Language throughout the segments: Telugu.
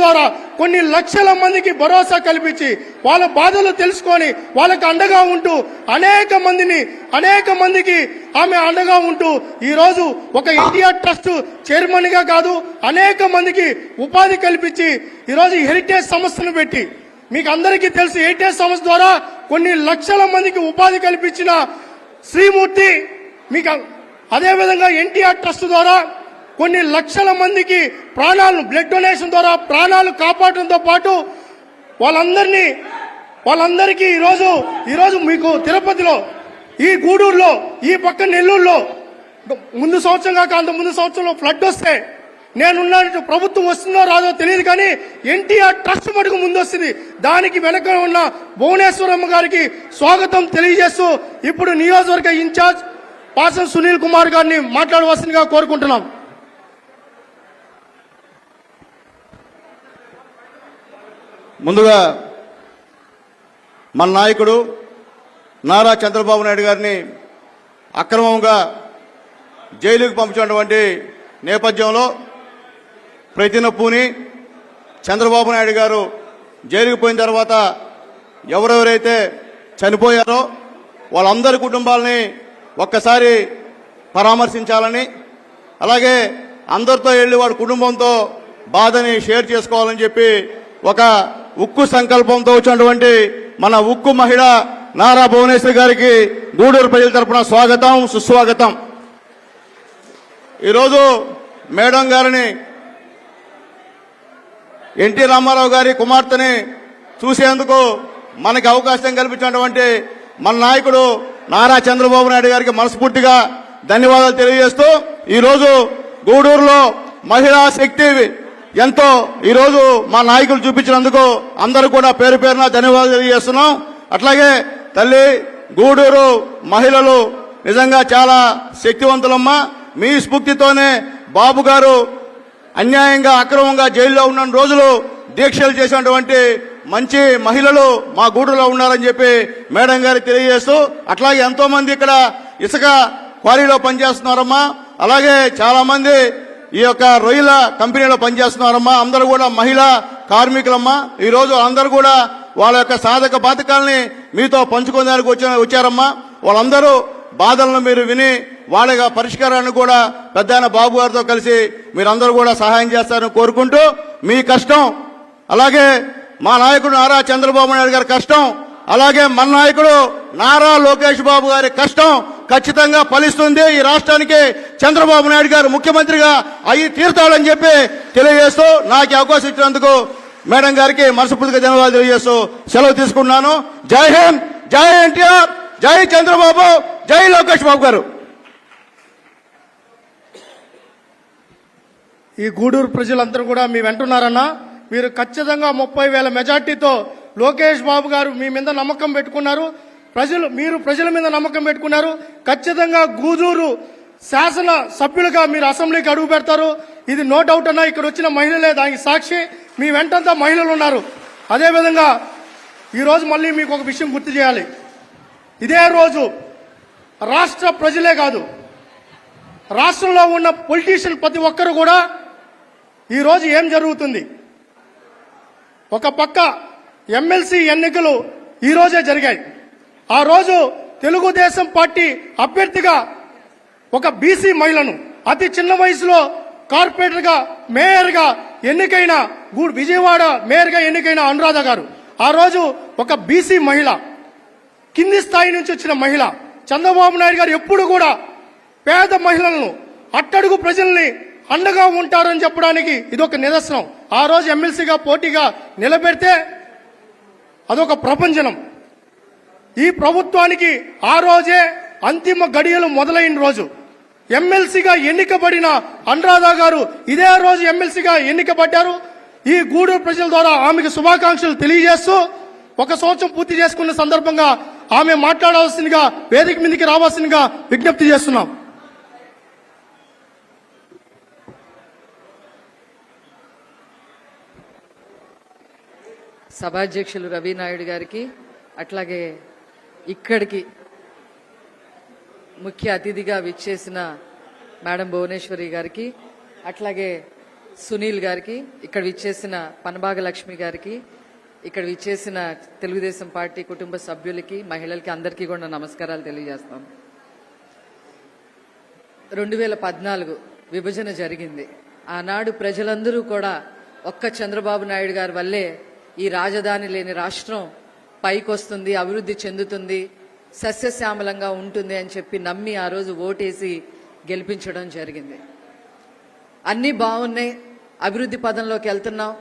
ద్వారా కొన్ని లక్షల మందికి భరోసా కల్పించి వాళ్ళ బాధలు తెలుసుకొని వాళ్ళకి అండగా ఉంటూ అనేక మందిని అనేక మందికి ఆమె అండగా ఉంటూ ఈరోజు ఒక ఎన్టీఆర్ ట్రస్ట్ చైర్మన్గా కాదు అనేక మందికి ఉపాధి కల్పించి ఈరోజు హెరిటేజ్ సంస్థను పెట్టి మీకు అందరికీ తెలుసు హెరిటేజ్ సంస్థ ద్వారా కొన్ని లక్షల మందికి ఉపాధి కల్పించిన శ్రీమూర్తి మీకు అదేవిధంగా ఎన్టీఆర్ ట్రస్ట్ ద్వారా కొన్ని లక్షల మందికి ప్రాణాలను బ్లడ్ డొనేషన్ ద్వారా ప్రాణాలు కాపాడటంతో పాటు వాళ్ళందరినీ వాళ్ళందరికీ ఈరోజు ఈరోజు మీకు తిరుపతిలో ఈ గూడూరులో ఈ పక్క నెల్లూరులో ముందు సంవత్సరం కాక అంత ముందు సంవత్సరంలో ఫ్లడ్ వస్తే నేనున్న ప్రభుత్వం వస్తుందో రాదో తెలియదు కానీ ఎన్టీఆర్ ట్రస్ట్ మటుకు ముందు వస్తుంది దానికి వెనక ఉన్న భువనేశ్వరమ్మ గారికి స్వాగతం తెలియజేస్తూ ఇప్పుడు నియోజకవర్గ ఇన్ఛార్జ్ పాసం సునీల్ కుమార్ గారిని మాట్లాడవలసిందిగా కోరుకుంటున్నాం. ముందుగా మన నాయకుడు నారా చంద్రబాబు నాయుడు గారిని అక్రమంగా జైలుకు పంపించినటువంటి నేపథ్యంలో ప్రతి నొప్పుని చంద్రబాబు నాయుడు గారు జైలుకు పోయిన తర్వాత ఎవరెవరైతే చనిపోయారో వాళ్ళందరి కుటుంబాలని ఒక్కసారి పరామర్శించాలని అలాగే అందరితో వెళ్ళి వాడి కుటుంబంతో బాధని షేర్ చేసుకోవాలని చెప్పి ఒక ఉక్కు సంకల్పంతో వచ్చినటువంటి మన ఉక్కు మహిళ నారా భువనేశ్వరి గారికి గూడూరు ప్రజల తరపున స్వాగతం సుస్వాగతం. ఈరోజు మేడం గారిని ఎన్టీ రామారావు గారి కుమార్తెని చూసేందుకు మనకి అవకాశం కల్పించినటువంటి మన నాయకుడు నారా చంద్రబాబు నాయుడు గారికి మనస్ఫూర్తిగా ధన్యవాదాలు తెలియజేస్తూ ఈరోజు గూడూరులో మహిళా శక్తి ఎంతో ఈరోజు మా నాయకులు చూపించినందుకు అందరూ కూడా పేరు పేరున ధన్యవాదాలు తెలియజేస్తున్నాం. అట్లాగే తల్లి గూడూరు మహిళలు నిజంగా చాలా శక్తివంతులమ్మా. మీ స్ఫూర్తితోనే బాబు గారు అన్యాయంగా అక్రమంగా జైల్లో ఉన్న రోజులు దీక్షలు చేసినటువంటి మంచి మహిళలు మా గూడూరులో ఉన్నారని చెప్పి మేడం గారికి తెలియజేస్తూ అట్లాగే ఎంతో మంది ఇక్కడ ఇసుక క్వారీలో పనిచేస్తున్నారమ్మా. అలాగే చాలా మంది ఈ యొక్క రొయ్యల కంపెనీలో పనిచేస్తున్నారమ్మా. అందరూ కూడా మహిళా కార్మికులమ్మా. ఈరోజు అందరూ కూడా వాళ్ళ యొక్క సాధక బాధకాలని మీతో పంచుకోవడానికి వచ్చిన వచ్చారమ్మా. వాళ్ళందరూ బాధలను మీరు విని వాళ్ళ పరిష్కారాన్ని కూడా పెద్ద బాబు గారితో కలిసి మీరందరూ కూడా సహాయం చేస్తారని కోరుకుంటూ మీ కష్టం అలాగే మా నాయకుడు నారా చంద్రబాబు నాయుడు గారి కష్టం అలాగే మన నాయకుడు నారా లోకేష్ బాబు గారి కష్టం ఖచ్చితంగా ఫలిస్తుంది. ఈ రాష్ట్రానికి చంద్రబాబు నాయుడు గారు ముఖ్యమంత్రిగా అయ్యి తీరుతాడని చెప్పి తెలియజేస్తూ నాకు అవకాశం ఇచ్చినందుకు మేడం గారికి మనస్ఫూర్తిగా ధన్యవాదాలు తెలియజేస్తూ సెలవు తీసుకున్నాను జై హింద్ జై ఎన్టీఆర్ జై చంద్రబాబు జై లోకేష్ బాబు గారు. ఈ గూడూరు ప్రజలందరూ కూడా మీ వెంటున్నారన్నా మీరు ఖచ్చితంగా ముప్పై వేల మెజార్టీతో లోకేష్ బాబు గారు మీ మీద నమ్మకం పెట్టుకున్నారు. ప్రజలు మీరు ప్రజల మీద నమ్మకం పెట్టుకున్నారు. ఖచ్చితంగా గూజూరు శాసన సభ్యులుగా మీరు అసెంబ్లీకి అడుగు పెడతారు. ఇది నో డౌట్ అన్న ఇక్కడ వచ్చిన మహిళలే దానికి సాక్షి. మీ వెంటంతా మహిళలు ఉన్నారు. అదేవిధంగా ఈరోజు మళ్ళీ మీకు ఒక విషయం గుర్తు చేయాలి. ఇదే రోజు రాష్ట్ర ప్రజలే కాదు రాష్ట్రంలో ఉన్న పొలిటీషియన్ ప్రతి ఒక్కరు కూడా ఈరోజు ఏం జరుగుతుంది? ఒక పక్క ఎమ్మెల్సీ ఎన్నికలు ఈ రోజే జరిగాయి. ఆ రోజు తెలుగుదేశం పార్టీ అభ్యర్థిగా ఒక బీసీ మహిళను అతి చిన్న వయసులో కార్పొరేటర్గా మేయర్గా ఎన్నికైన గూడు విజయవాడ మేయర్గా ఎన్నికైన అనురాధ గారు. ఆ రోజు ఒక బీసీ మహిళ కింది స్థాయి నుంచి వచ్చిన మహిళ. చంద్రబాబు నాయుడు గారు ఎప్పుడు కూడా పేద మహిళలను అట్టడుగు ప్రజల్ని అండగా ఉంటారని చెప్పడానికి ఇదొక నిదర్శనం. ఆ రోజు ఎమ్మెల్సీగా పోటీగా నిలబెడితే అదొక ప్రపంచనం. ఈ ప్రభుత్వానికి ఆ రోజే అంతిమ గడియలు మొదలైన రోజు. ఎమ్మెల్సీగా ఎన్నికబడిన అనురాధ గారు ఇదే రోజు ఎమ్మెల్సీగా ఎన్నికబడ్డారు. ఈ గూడూరు ప్రజల ద్వారా ఆమెకు శుభాకాంక్షలు తెలియజేస్తూ ఒక సంవత్సరం పూర్తి చేసుకున్న సందర్భంగా ఆమె మాట్లాడాల్సిందిగా వేదిక మీదకి రావాల్సిందిగా విజ్ఞప్తి చేస్తున్నాం. సభాధ్యక్షులు రవినాయుడు గారికి అట్లాగే ఇక్కడికి ముఖ్య అతిథిగా విచ్చేసిన మేడం భువనేశ్వరి గారికి అట్లాగే సునీల్ గారికి ఇక్కడ విచ్చేసిన పనభాగ లక్ష్మి గారికి ఇక్కడ విచ్చేసిన తెలుగుదేశం పార్టీ కుటుంబ సభ్యులకి మహిళలకి అందరికీ కూడా నమస్కారాలు తెలియజేస్తాం. రెండు వేల పద్నాలుగు విభజన జరిగింది. ఆనాడు ప్రజలందరూ కూడా ఒక్క చంద్రబాబు నాయుడు గారి వల్లే ఈ రాజధాని లేని రాష్ట్రం పైకొస్తుంది అభివృద్ధి చెందుతుంది సస్యశ్యామలంగా ఉంటుంది అని చెప్పి నమ్మి ఆ రోజు ఓటేసి గెలిపించడం జరిగింది. అన్నీ బాగున్నాయి. అభివృద్ధి పదంలోకి వెళ్తున్నాం.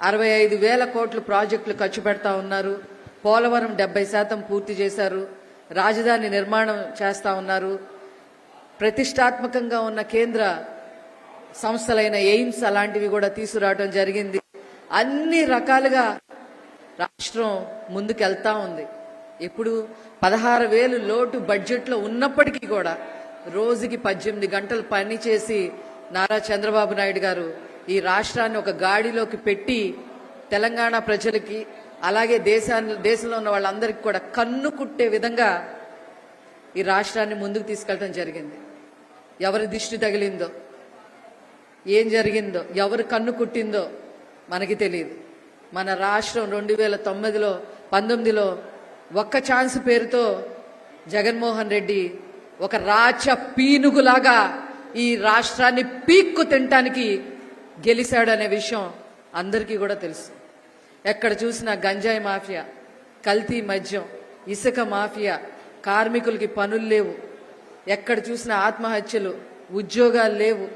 అరవై ఐదు వేల కోట్లు ప్రాజెక్టులు ఖర్చు పెడతా ఉన్నారు. పోలవరం డెబ్బై శాతం పూర్తి చేశారు. రాజధాని నిర్మాణం చేస్తా ఉన్నారు. ప్రతిష్టాత్మకంగా ఉన్న కేంద్ర సంస్థలైన ఎయిమ్స్ అలాంటివి కూడా తీసుకురావడం జరిగింది. అన్ని రకాలుగా రాష్ట్రం ముందుకెళ్తా ఉంది. ఇప్పుడు పదహారు వేలు లోటు బడ్జెట్లో ఉన్నప్పటికీ కూడా రోజుకి పద్దెనిమిది గంటలు పని చేసి నారా చంద్రబాబు నాయుడు గారు ఈ రాష్ట్రాన్ని ఒక గాడిలోకి పెట్టి తెలంగాణ ప్రజలకి అలాగే దేశాన్ని దేశంలో ఉన్న వాళ్ళందరికీ కూడా కన్ను కుట్టే విధంగా ఈ రాష్ట్రాన్ని ముందుకు తీసుకెళ్ళడం జరిగింది. ఎవరి దిష్టి తగిలిందో ఏం జరిగిందో ఎవరు కన్ను కుట్టిందో మనకి తెలియదు మన రాష్ట్రం రెండు వేల తొమ్మిదిలో పంతొమ్మిదిలో ఒక్క ఛాన్స్ పేరుతో జగన్మోహన్ రెడ్డి ఒక రాచ పీనుగులాగా ఈ రాష్ట్రాన్ని పీక్కు తినటానికి గెలిచాడు అనే విషయం అందరికీ కూడా తెలుసు. ఎక్కడ చూసినా గంజాయి మాఫియా కల్తీ మద్యం ఇసుక మాఫియా కార్మికులకి పనులు లేవు. ఎక్కడ చూసినా ఆత్మహత్యలు ఉద్యోగాలు లేవు.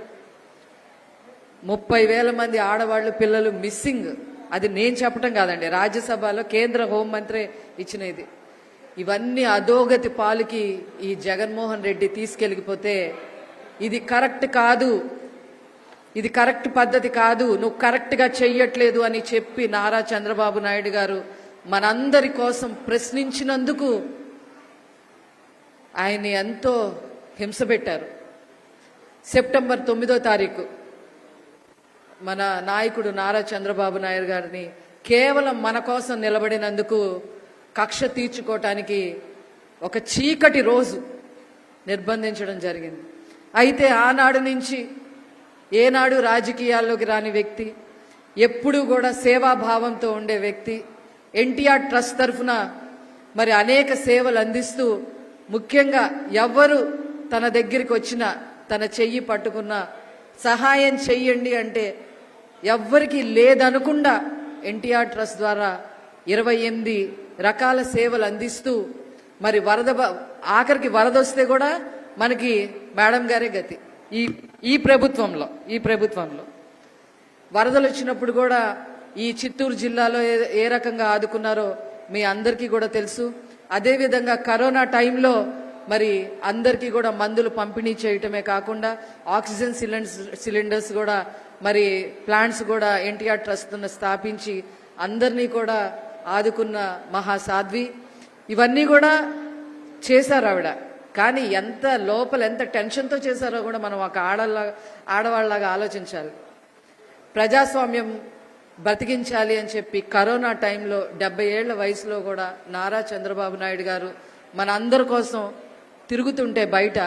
ముప్పై వేల మంది ఆడవాళ్ళు పిల్లలు మిస్సింగ్. అది నేను చెప్పటం కాదండి. రాజ్యసభలో కేంద్ర హోంమంత్రి ఇచ్చిన ఇది. ఇవన్నీ అధోగతి పాలుకి ఈ జగన్మోహన్ రెడ్డి తీసుకెళ్ళిపోతే ఇది కరెక్ట్ కాదు. ఇది కరెక్ట్ పద్ధతి కాదు. నువ్వు కరెక్ట్గా చెయ్యట్లేదు అని చెప్పి నారా చంద్రబాబు నాయుడు గారు మనందరి కోసం ప్రశ్నించినందుకు ఆయన్ని ఎంతో హింస పెట్టారు. సెప్టెంబర్ తొమ్మిదో తారీఖు. మన నాయకుడు నారా చంద్రబాబు నాయుడు గారిని కేవలం మన కోసం నిలబడినందుకు కక్ష తీర్చుకోవటానికి ఒక చీకటి రోజు నిర్బంధించడం జరిగింది. అయితే ఆనాడు నుంచి ఏనాడు రాజకీయాల్లోకి రాని వ్యక్తి ఎప్పుడూ కూడా సేవాభావంతో ఉండే వ్యక్తి ఎన్టీఆర్ ట్రస్ట్ తరఫున మరి అనేక సేవలు అందిస్తూ ముఖ్యంగా ఎవ్వరు తన దగ్గరికి వచ్చినా తన చెయ్యి పట్టుకున్న సహాయం చెయ్యండి అంటే ఎవ్వరికి లేదనకుండా ఎన్టీఆర్ ట్రస్ట్ ద్వారా ఇరవై ఎనిమిది రకాల సేవలు అందిస్తూ మరి వరద ఆఖరికి వరద వస్తే కూడా మనకి మేడం గారే గతి. ఈ ఈ ప్రభుత్వంలో ఈ ప్రభుత్వంలో. వరదలు వచ్చినప్పుడు కూడా ఈ చిత్తూరు జిల్లాలో ఏ ఏ రకంగా ఆదుకున్నారో మీ అందరికీ కూడా తెలుసు. అదేవిధంగా కరోనా టైంలో మరి అందరికీ కూడా మందులు పంపిణీ చేయటమే కాకుండా ఆక్సిజన్ సిలిండర్స్ సిలిండర్స్ కూడా మరి ప్లాంట్స్ కూడా ఎన్టీఆర్ ట్రస్ట్ స్థాపించి అందరినీ కూడా ఆదుకున్న మహాసాధ్వి. ఇవన్నీ కూడా చేశారు ఆవిడ. కానీ ఎంత లోపల ఎంత టెన్షన్తో చేశారో కూడా మనం ఒక ఆడలా ఆడవాళ్ళలాగా ఆలోచించాలి. ప్రజాస్వామ్యం బతికించాలి అని చెప్పి కరోనా టైంలో డెబ్బై ఏళ్ళ వయసులో కూడా నారా చంద్రబాబు నాయుడు గారు మన అందరి కోసం తిరుగుతుంటే బయట